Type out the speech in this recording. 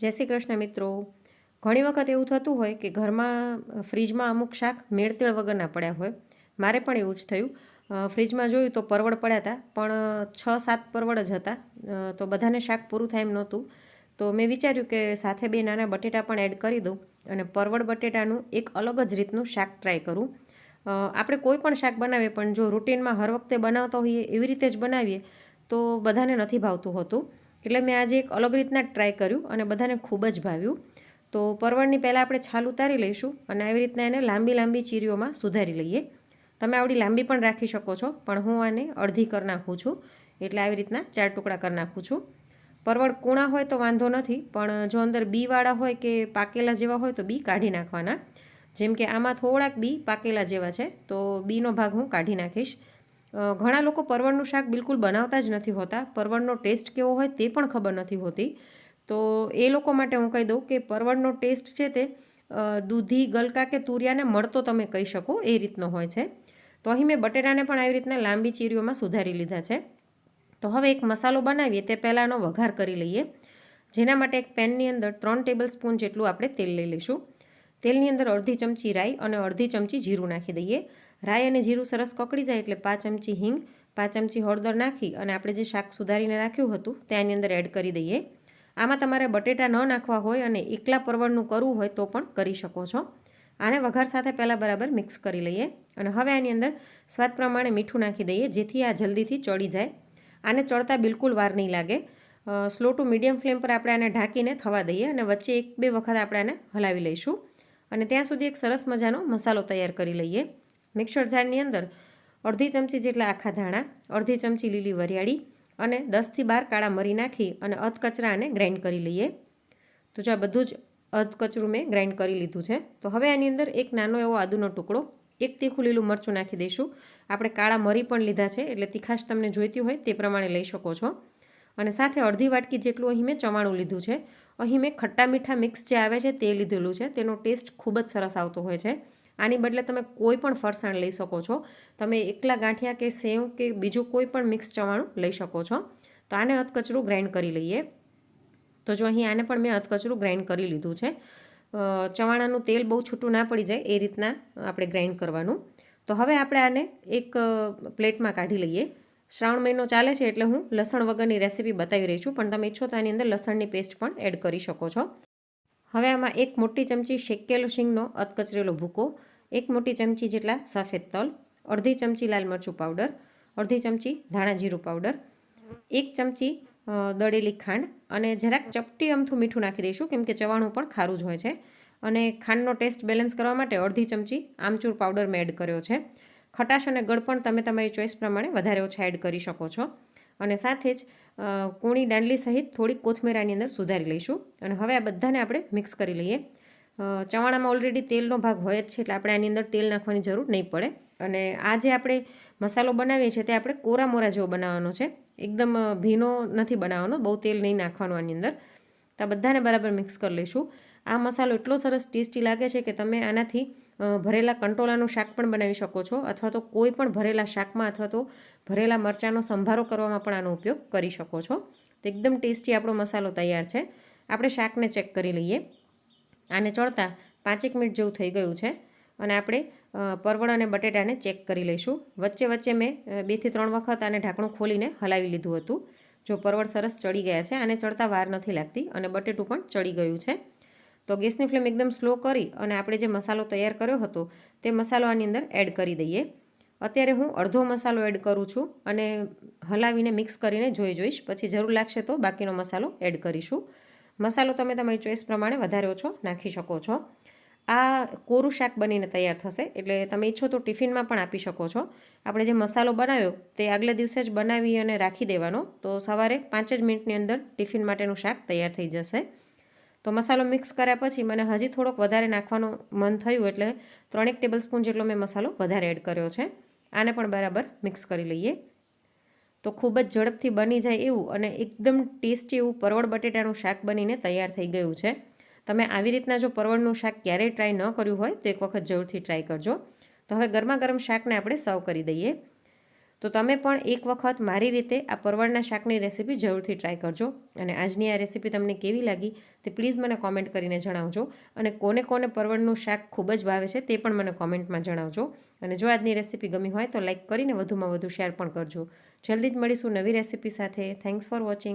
જય શ્રી કૃષ્ણ મિત્રો. ઘણી વખત એવું થતું હોય કે ઘરમાં ફ્રીજમાં અમુક શાક મેળતેળ વગરના પડ્યા હોય. મારે પણ એવું જ થયું. ફ્રીજમાં જોયું તો પરવળ પડ્યા હતા, પણ છ, સાત પરવળ જ હતા. તો બધાને શાક પૂરું થાય એમ નહોતું. તો મેં વિચાર્યું કે સાથે બે નાના બટેટા પણ એડ કરી દઉં અને પરવળ બટેટાનું એક અલગ જ રીતનું શાક ટ્રાય કરું. આપણે કોઈ પણ શાક બનાવીએ, પણ જો રૂટીનમાં હર વખતે બનાવતા હોઈએ એવી રીતે જ બનાવીએ, તો બધાને નથી ભાવતું હોતું. એટલે મેં આજે એક અલગ રીતના ટ્રાય કર્યું અને બધાને ખૂબ જ ભાવ્યું. તો પરવળની પહેલાં આપણે છાલ ઉતારી લઈશું અને આવી રીતના એને લાંબી લાંબી ચીરીઓમાં સુધારી લઈએ. તમે આવડી લાંબી પણ રાખી શકો છો, પણ હું આને અડધી કરી નાખું છું. એટલે આવી રીતના ચાર ટુકડા કરી નાખું છું. પરવળ કૂણા હોય તો વાંધો નથી, પણ જો અંદર બીવાળા હોય કે પાકેલા જેવા હોય તો બી કાઢી નાખવાના. જેમ કે આમાં થોડાક બી પાકેલા જેવા છે, તો બીનો ભાગ હું કાઢી નાખીશ. ઘણા લોકો પરવળનું શાક બિલકુલ બનાવતા જ નથી હોતા. પરવળનો ટેસ્ટ કેવો હોય તે પણ ખબર નથી હોતી. તો એ લોકો માટે હું કહી દઉં કે પરવળનો ટેસ્ટ છે તે દૂધી, ગલકા કે તુરિયાને મળતો તમે કહી શકો, એ રીતનો હોય છે. તો અહીં મેં બટેટાને પણ આવી રીતના લાંબી ચીરીઓમાં સુધારી લીધા છે. તો હવે એક મસાલો બનાવીએ, તે પહેલાંનો વઘાર કરી લઈએ. જેના માટે એક પેનની અંદર ત્રણ ટેબલ સ્પૂન જેટલું આપણે તેલ લઈ લઈશું. તેલની અંદર અડધી ચમચી રાઈ અને અડધી ચમચી જીરું નાખી દઈએ. રાઈ અને જીરું સરસ કકડી જાય એટલે પાંચ ચમચી હિંગ, પાંચ ચમચી હળદર નાખી અને આપણે જે શાક સુધારીને રાખ્યું હતું તે આની અંદર એડ કરી દઈએ. આમાં તમારે બટેટા ન નાખવા હોય અને એકલા પરવળનું કરવું હોય તો પણ કરી શકો છો. આને વઘાર સાથે પહેલાં બરાબર મિક્સ કરી લઈએ અને હવે આની અંદર સ્વાદ પ્રમાણે મીઠું નાખી દઈએ જેથી આ જલ્દીથી ચડી જાય. આને ચડતા બિલકુલ વાર નહીં લાગે. સ્લો ટુ મીડિયમ ફ્લેમ પર આપણે આને ઢાંકીને થવા દઈએ અને વચ્ચે એક બે વખત આપણે આને હલાવી લઈશું. અને ત્યાં સુધી એક સરસ મજાનો મસાલો તૈયાર કરી લઈએ. મિક્સર જારની અંદર અડધી ચમચી જેટલા આખા ધાણા, અડધી ચમચી લીલી વરિયાળી અને દસથી બાર કાળા મરી નાખી અને અધકચરાને ગ્રાઇન્ડ કરી લઈએ. તો જો આ બધું જ અધકચરું મેં ગ્રાઇન્ડ કરી લીધું છે. તો હવે આની અંદર એક નાનો એવો આદુનો ટુકડો, એક તીખું લીલું મરચું નાખી દઈશું. આપણે કાળા મરી પણ લીધા છે, એટલે તીખાશ તમને જોઈતી હોય તે પ્રમાણે લઈ શકો છો. અને સાથે અડધી વાટકી જેટલું અહીં મેં ચવાણું લીધું છે. અહીં મેં ખટ્ટા મીઠા મિક્સ જે આવે છે તે લીધેલું છે. તેનો ટેસ્ટ ખૂબ જ સરસ આવતો હોય છે. આની બદલે તમે કોઈ પણ ફરસાણ લઈ શકો છો. તમે એકલા ગાંઠિયા કે સેવ કે બીજું કોઈ પણ મિક્સ ચવાણું લઈ શકો છો. તો આને અધકચરું ગ્રાઇન્ડ કરી લઈએ. તો જો અહીં આને પણ મેં અધકચરું ગ્રાઇન્ડ કરી લીધું છે. ચવાણાનું તેલ બહુ છૂટું ના પડી જાય એ રીતના આપણે ગ્રાઇન્ડ કરવાનું. તો હવે આપણે આને એક પ્લેટમાં કાઢી લઈએ. શ્રાવણ મહિનો ચાલે છે એટલે હું લસણ વગરની રેસીપી બતાવી રહી છું, પણ તમે ઈચ્છો તો આની અંદર લસણની પેસ્ટ પણ એડ કરી શકો છો. હવે આમાં એક મોટી ચમચી શેકેલો શીંગનો અધકચરેલો ભૂકો, એક મોટી ચમચી જેટલા સફેદ તલ, અડધી ચમચી લાલ મરચું પાવડર, અડધી ચમચી ધાણા જીરું પાવડર, એક ચમચી દળેલી ખાંડ અને જરાક ચપટી અમથું મીઠું નાખી દઈશું, કેમ કે ચવાણું પણ ખારું જ હોય છે. અને ખાંડનો ટેસ્ટ બેલેન્સ કરવા માટે અડધી ચમચી આમચૂર પાવડર મેં એડ કર્યો છે. ખટાશ અને ગળપણ તમે તમારી ચોઈસ પ્રમાણે વધારે ઓછા એડ કરી શકો છો. અને સાથે જ કૂણી દાંડલી સહિત થોડીક કોથમીર આની અંદર સુધારી લઈશું. અને હવે આ બધાને આપણે મિક્સ કરી લઈએ. ચવાણામાં ઓલરેડી તેલનો ભાગ હોય જ છે, એટલે આપણે આની અંદર તેલ નાખવાની જરૂર નહીં પડે. અને આ જે આપણે મસાલો બનાવીએ છીએ, તે આપણે કોરા મોરા જેવો બનાવવાનો છે. એકદમ ભીનો નથી બનાવવાનો, બહુ તેલ નહીં નાખવાનું આની અંદર. તો આ બધાને બરાબર મિક્સ કરી લઈશું. આ મસાલો એટલો સરસ ટેસ્ટી લાગે છે કે તમે આનાથી ભરેલા કંટોલાનું શાક પણ બનાવી શકો છો અથવા તો કોઈ પણ ભરેલા શાકમાં અથવા તો ભરેલા મરચાંનો સંભારો કરવામાં પણ આનો ઉપયોગ કરી શકો છો. તો એકદમ ટેસ્ટી આપણો મસાલો તૈયાર છે. આપણે શાકને ચેક કરી લઈએ. આને ચડતા પાંચેક મિનિટ જેવું થઈ ગયું છે અને આપણે પરવળ અને બટેટાને ચેક કરી લઈશું. વચ્ચે વચ્ચે મેં બેથી ત્રણ વખત આને ઢાંકણું ખોલીને હલાવી લીધું હતું. જો પરવળ સરસ ચડી ગયા છે, આને ચડતા વાર નથી લાગતી અને બટેટું પણ ચડી ગયું છે. તો ગેસની ફ્લેમ એકદમ સ્લો કરી અને આપણે જે મસાલો તૈયાર કર્યો હતો તે મસાલો આની અંદર એડ કરી દઈએ. અત્યારે હું અડધો મસાલો એડ કરું છું અને હલાવીને મિક્સ કરીને જોઈ જોઈશ. પછી જરૂર લાગશે તો બાકીનો મસાલો એડ કરીશું. મસાલો તમે તમારી ચોઈસ પ્રમાણે વધારે ઓછો નાખી શકો છો. આ કોરું શાક બનીને તૈયાર થશે એટલે તમે ઈચ્છો તો ટિફિનમાં પણ આપી શકો છો. આપણે જે મસાલો બનાવ્યો તે આગલે દિવસે જ બનાવી અને રાખી દેવાનો. તો સવારે પાંચ જ મિનિટની અંદર ટિફિન માટેનું શાક તૈયાર થઈ જશે. તો મસાલો મિક્સ કર્યા પછી મને હજી થોડોક વધારે નાખવાનું મન થયું એટલે ત્રણેક ટેબલ સ્પૂન જેટલો મેં મસાલો વધારે એડ કર્યો છે. આને પણ બરાબર મિક્સ કરી લઈએ. તો ખૂબ જ ઝડપથી બની જાય એવું અને એકદમ ટેસ્ટી એવું પરવળ બટેટાનું શાક બનીને તૈયાર થઈ ગયું છે. તમે આવી રીતના જો પરવળનું શાક ક્યારેય ટ્રાય ન કર્યું હોય તો એક વખત જરૂરથી ટ્રાય કરજો. તો હવે ગરમા ગરમ શાકને આપણે સર્વ કરી દઈએ. તો તમે પણ એક વખત મારી રીતે આ પરવળના શાકની રેસીપી જરૂરથી ટ્રાય કરજો અને આજની આ રેસીપી તમને કેવી લાગી તે પ્લીઝ મને કોમેન્ટ કરીને જણાવજો અને કોને કોને પરવળનું શાક ખૂબ જ ભાવે છે તે પણ મને કોમેન્ટમાં જણાવજો અને જો આજની રેસીપી ગમી હોય તો લાઇક કરીને વધુમાં વધુ શેર પણ કરજો. જલ્દી જ મળીશું નવી રેસીપી સાથે. Thanks for watching